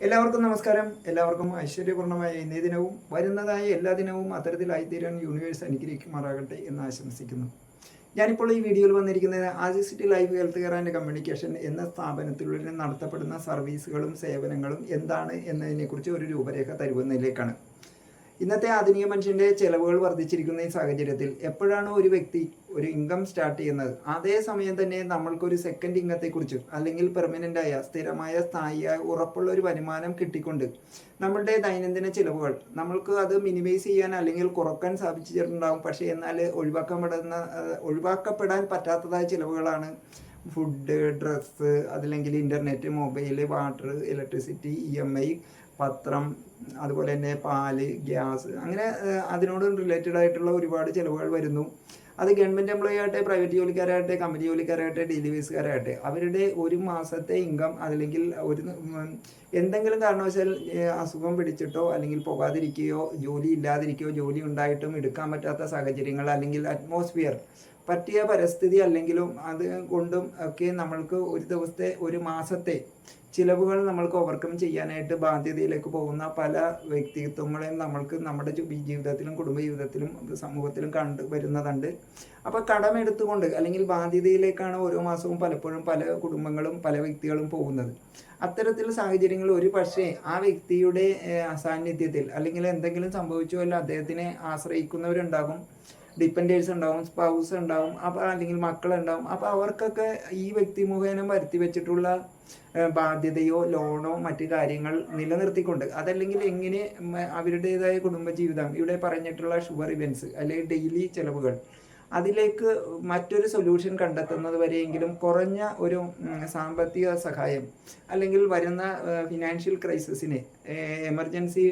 എല്ലാവർക്കും നമസ്കാരം. എല്ലാവർക്കും ഐശ്വര്യപൂർണമായ ഇന്നേ ദിനവും. വരുന്നതായ എല്ലാ ദിനവും അത്തരത്തിലായിത്തീരാൻ യൂണിവേഴ്സ് അനുഗ്രഹിക്കുമാറാകട്ടെ എന്ന് ആശംസിക്കുന്നു. ഞാനിപ്പോൾ ഈ വീഡിയോയിൽ വന്നിരിക്കുന്നത് ആസിസിറ്റി life health care and communication എന്ന സ്ഥാപനത്തിലൂടെ നടത്തപ്പെടുന്ന സർവീസുകളും സേവനങ്ങളും എന്താണ് എന്നതിനെക്കുറിച്ച് ഒരു രൂപരേഖ തരുന്നതിലേക്കാണ് ഇന്നത്തെ ആധുനിക മനുഷ്യന്റെ ചെലവുകൾ വർദ്ധിച്ചിരിക്കുന്ന ഈ സാഹചര്യത്തിൽ എപ്പോഴാണോ ഒരു വ്യക്തി ഒരു ഇൻകം സ്റ്റാർട്ട് ചെയ്യുന്നത് അതേ സമയം തന്നെ നമ്മൾക്കൊരു സെക്കൻഡ് ഇൻകത്തെക്കുറിച്ച് അല്ലെങ്കിൽ പെർമനന്റ് ആയ സ്ഥിരമായ സ്ഥായിയായ ഉറപ്പുള്ള ഒരു വരുമാനം കിട്ടിക്കൊണ്ട് നമ്മളുടെ ദൈനംദിന ചിലവുകൾ നമ്മൾക്ക് അത് മിനിമൈസ് ചെയ്യാൻ അല്ലെങ്കിൽ കുറയ്ക്കാൻ സാധിച്ചിട്ടുണ്ടാകും പക്ഷേ എന്നാൽ ഒഴിവാക്കപ്പെടുന്ന ഒഴിവാക്കപ്പെടാൻ പറ്റാത്തതായ ചിലവുകളാണ് ഫുഡ് ഡ്രസ്സ് അതല്ലെങ്കിൽ internet mobile water electricity E M I പത്രം അതുപോലെ തന്നെ പാൽ ഗ്യാസ് അങ്ങനെ അതിനോട് റിലേറ്റഡ് ആയിട്ടുള്ള ഒരുപാട് ചിലവുകൾ വരുന്നു. അത് ഗവൺമെന്റ് എംപ്ലോയി ആകട്ടെ പ്രൈവറ്റ് ജോലിക്കാരാകട്ടെ കമ്പനി ജോലിക്കാരാകട്ടെ ഡെലിവേഴ്സുകാരാകട്ടെ അവരുടെ ഒരു മാസത്തെ ഇൻകം അല്ലെങ്കിൽ ഒരു എന്തെങ്കിലും കാരണവശാൽ അസുഖം പിടിച്ചിട്ടോ അല്ലെങ്കിൽ പോകാതിരിക്കുകയോ ജോലി ഇല്ലാതിരിക്കുകയോ ജോലി ഉണ്ടായിട്ടും എടുക്കാൻ പറ്റാത്ത സാഹചര്യങ്ങൾ അല്ലെങ്കിൽ അറ്റ്മോസ്ഫിയർ പറ്റിയ പരിസ്ഥിതി അല്ലെങ്കിലും അത് കൊണ്ടും ഒക്കെ നമ്മൾക്ക് ഒരു ദിവസത്തെ ഒരു മാസത്തെ ചിലവുകൾ നമ്മൾക്ക് ഓവർകം ചെയ്യാനായിട്ട് ബാധ്യതയിലേക്ക് പോകുന്ന പല വ്യക്തിത്വങ്ങളെയും നമ്മൾക്ക് നമ്മുടെ ജീവിതത്തിലും കുടുംബ ജീവിതത്തിലും സമൂഹത്തിലും കണ്ട് വരുന്നതുണ്ട്. അപ്പോൾ കടമെടുത്തുകൊണ്ട് അല്ലെങ്കിൽ ബാധ്യതയിലേക്കാണ് ഓരോ മാസവും പലപ്പോഴും പല കുടുംബങ്ങളും പല വ്യക്തികളും പോകുന്നത്. അത്തരത്തിൽ സാഹചര്യങ്ങൾ ഒരു പക്ഷേ ആ വ്യക്തിയുടെ അസാന്നിധ്യത്തിൽ അല്ലെങ്കിൽ എന്തെങ്കിലും സംഭവിച്ചോ അല്ല അദ്ദേഹത്തിനെ ആശ്രയിക്കുന്നവരുണ്ടാകും. ഡിപ്പെൻഡേഴ്സ് ഉണ്ടാവും സ്പൗസ് ഉണ്ടാവും അപ്പോൾ അല്ലെങ്കിൽ മക്കളുണ്ടാവും. അപ്പോൾ അവർക്കൊക്കെ ഈ വ്യക്തി മുഖേന വരുത്തി വെച്ചിട്ടുള്ള ബാധ്യതയോ ലോണോ മറ്റു കാര്യങ്ങൾ നിലനിർത്തിക്കൊണ്ട് അതല്ലെങ്കിൽ എങ്ങനെ അവരുടേതായ കുടുംബജീവിതം ഇവിടെ പറഞ്ഞിട്ടുള്ള ഷുഗർ ഇവൻസ് അല്ലെങ്കിൽ ഡെയിലി ചെലവുകൾ അതിലേക്ക് മറ്റൊരു സൊല്യൂഷൻ കണ്ടെത്തുന്നത് വരെയെങ്കിലും കുറഞ്ഞ ഒരു സാമ്പത്തിക സഹായം അല്ലെങ്കിൽ വരുന്ന ഫിനാൻഷ്യൽ ക്രൈസിസിനെ എമർജൻസി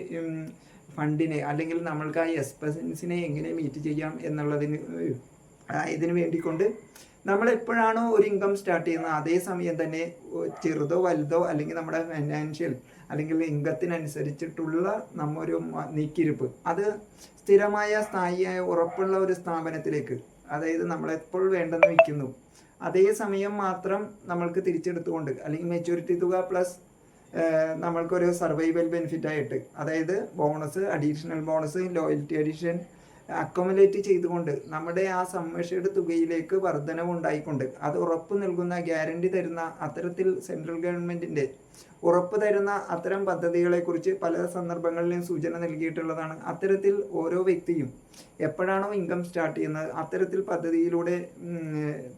ഫണ്ടിനെ അല്ലെങ്കിൽ നമ്മൾക്ക് ആ എക്സ്പെൻസിനെ എങ്ങനെ മീറ്റ് ചെയ്യാം എന്നുള്ളതിന് ഇതിന് വേണ്ടിക്കൊണ്ട് നമ്മൾ എപ്പോഴാണോ ഒരു ഇൻകം സ്റ്റാർട്ട് ചെയ്യുന്നത് അതേ സമയം തന്നെ ചെറുതോ വലുതോ അല്ലെങ്കിൽ നമ്മുടെ ഫിനാൻഷ്യൽ അല്ലെങ്കിൽ ഇൻകത്തിനനുസരിച്ചിട്ടുള്ള നമ്മൊരു നീക്കിരിപ്പ് അത് സ്ഥിരമായ സ്ഥായിയായ ഉറപ്പുള്ള ഒരു സ്ഥാപനത്തിലേക്ക് അതായത് നമ്മളെപ്പോൾ വേണ്ടെന്ന് വയ്ക്കുന്നു അതേ സമയം മാത്രം നമ്മൾക്ക് തിരിച്ചെടുത്തുകൊണ്ട് അല്ലെങ്കിൽ മെച്യൂരിറ്റി തുക പ്ലസ് നമ്മൾക്കൊരു സർവൈവൽ ബെനിഫിറ്റ് ആയിട്ട് അതായത് bonus additional bonus loyalty addition accumulate ചെയ്തുകൊണ്ട് നമ്മുടെ ആ സമ്മേഷയുടെ തുകയിലേക്ക് വർധനവ് ഉണ്ടായിക്കൊണ്ട് അത് ഉറപ്പ് നൽകുന്ന ഗ്യാരണ്ടി തരുന്ന അത്തരത്തിൽ സെൻട്രൽ ഗവൺമെന്റിന്റെ ഉറപ്പ് തരുന്ന അത്തരം പദ്ധതികളെക്കുറിച്ച് പല സന്ദർഭങ്ങളിലും സൂചന നൽകിയിട്ടുള്ളതാണ്. അത്തരത്തിൽ ഓരോ വ്യക്തിയും എപ്പോഴാണോ ഇൻകം സ്റ്റാർട്ട് ചെയ്യുന്നത് അത്തരത്തിൽ പദ്ധതിയിലൂടെ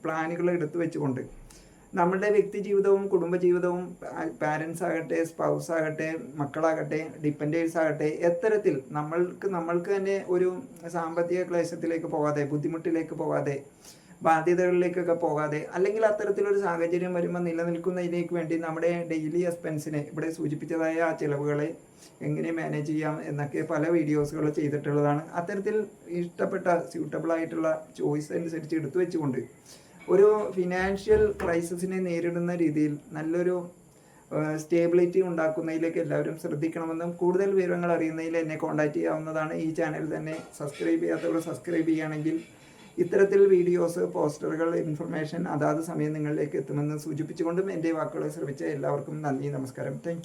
പ്ലാനുകൾ എടുത്തു വെച്ചുകൊണ്ട് നമ്മുടെ വ്യക്തി ജീവിതവും കുടുംബജീവിതവും പാരൻസ് ആകട്ടെ സ്പൗസ് ആകട്ടെ മക്കളാകട്ടെ ഡിപ്പെൻഡേഴ്സ് ആകട്ടെ എത്തരത്തിൽ നമ്മൾക്ക് നമ്മൾക്ക് തന്നെ ഒരു സാമ്പത്തിക ക്ലേശത്തിലേക്ക് പോകാതെ ബുദ്ധിമുട്ടിലേക്ക് പോകാതെ ബാധ്യതകളിലേക്കൊക്കെ പോകാതെ അല്ലെങ്കിൽ അത്തരത്തിലൊരു സാഹചര്യം വരുമ്പോൾ നിലനിൽക്കുന്നതിലേക്ക് വേണ്ടി നമ്മുടെ ഡെയിലി എക്സ്പെൻസിനെ ഇവിടെ സൂചിപ്പിച്ചതായ ആ ചിലവുകളെ എങ്ങനെ മാനേജ് ചെയ്യാം എന്നൊക്കെ പല വീഡിയോസുകൾ ചെയ്തിട്ടുള്ളതാണ്. അത്തരത്തിൽ ഇഷ്ടപ്പെട്ട സ്യൂട്ടബിൾ ആയിട്ടുള്ള ചോയ്സ് അനുസരിച്ച് എടുത്തു വെച്ചുകൊണ്ട് ഒരു ഫിനാൻഷ്യൽ ക്രൈസിസിനെ നേരിടുന്ന രീതിയിൽ നല്ലൊരു സ്റ്റേബിലിറ്റി ഉണ്ടാക്കുന്നതിലേക്ക് എല്ലാവരും ശ്രദ്ധിക്കണമെന്നും കൂടുതൽ വിവരങ്ങൾ അറിയുന്നതിൽ എന്നെ കോൺടാക്റ്റ് ചെയ്യാവുന്നതാണ്. ഈ ചാനൽ തന്നെ സബ്സ്ക്രൈബ് ചെയ്യാത്തവർ സബ്സ്ക്രൈബ് ചെയ്യുകയാണെങ്കിൽ ഇത്തരത്തിൽ വീഡിയോസ് പോസ്റ്ററുകൾ ഇൻഫർമേഷൻ അതാത് സമയം നിങ്ങളിലേക്ക് എത്തുമെന്ന് സൂചിപ്പിച്ചുകൊണ്ടും എന്റെ വാക്കുകളെ ശ്രമിച്ച എല്ലാവർക്കും നന്ദി നമസ്കാരം. താങ്ക്